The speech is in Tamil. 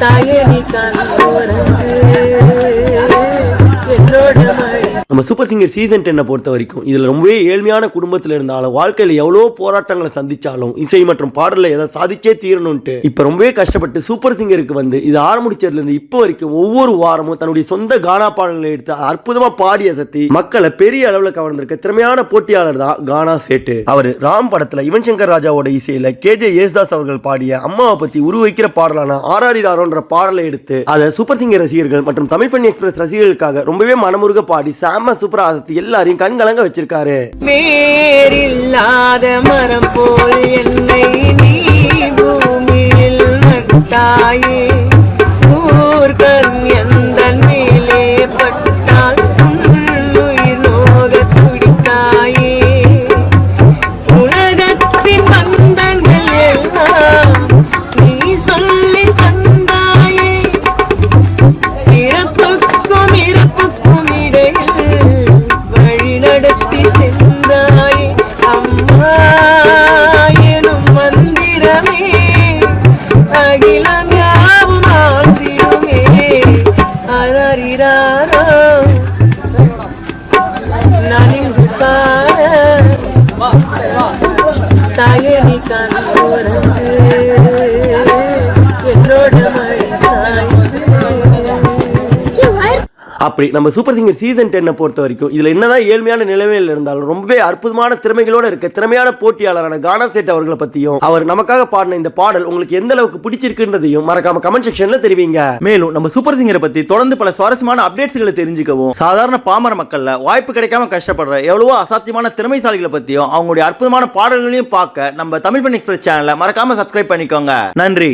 தாயணி கண்ணுறங்கு என்னோட மழை நம்ம சூப்பர் சிங்கர் சீசன் டென்னை பொறுத்த வரைக்கும் இதில் ரொம்பவே ஏழ்மையான குடும்பத்தில் இருந்தாலும் வாழ்க்கையில் எவ்வளோ போராட்டங்களை சந்தித்தாலும் இசை மற்றும் பாடலில் எதை சாதிச்சே தீரணும்ட்டு இப்போ ரொம்பவே கஷ்டப்பட்டு சூப்பர் சிங்கருக்கு வந்து இது ஆரம்பிச்சதுலேருந்து இப்போ வரைக்கும் ஒவ்வொரு வாரமும் தன்னுடைய சொந்த கானா பாடல்களை எடுத்து அற்புதமாக பாடி அசத்தி மக்களை பெரிய அளவில் கவர்ந்திருக்க திறமையான போட்டியாளர் தான் கானா சேட்டு. அவர் ராம் படத்தில் யுவன் சங்கர் ராஜாவோட இசையில் கேஜே யேசுதாஸ் அவர்கள் பாடிய அம்மாவை பற்றி உருவைக்கிற பாடலான ஆராரி ராரோன்ற பாடலை எடுத்து அதை சூப்பர் சிங்கர் ரசிகர்கள் மற்றும் தமிழ் பண்ணி எக்ஸ்பிரஸ் ரசிகர்களுக்காக ரொம்பவே மனமுருக பாடி செம்ம சூப்பரா எல்லாரையும் கண்கலங்க வச்சிருக்காரு. வேறில்லாத மரம் போல் என்னை நீ பூமியில் நட்டாயே. तागे निकाल அப்படி நம்ம சூப்பர் சிங்கர் சீசன் டென்னை பொறுத்த வரைக்கும் இதில் என்னதான் ஏழ்மையான நிலைமையில் இருந்தாலும் ரொம்பவே அற்புதமான திறமைகளோடு இருக்க திறமையான போட்டியாளரான கானா சேட் அவர்களை பற்றியும் அவர் நமக்காக பாடின இந்த பாடல் உங்களுக்கு எந்த அளவுக்கு பிடிச்சிருக்குன்றதையும் மறக்காம கமெண்ட் செக்ஷனில் தெரிவிங்க. மேலும் நம்ம சூப்பர் சிங்கரை பற்றி தொடர்ந்து பல சுவாரஸ்யமான அப்டேட்ஸ்களை தெரிஞ்சுக்கவும் சாதாரண பாமர மக்களில் வாய்ப்பு கிடைக்காம கஷ்டப்படுற எவ்வளவோ அசாத்தியமான திறமைசாலிகளை பற்றியும் அவங்களுடைய அற்புதமான பாடல்களையும் பார்க்க நம்ம தமிழ் ஃபன் எக்ஸ்பிரஸ் சேனலை மறக்காம சப்ஸ்கிரைப் பண்ணிக்கோங்க. நன்றி.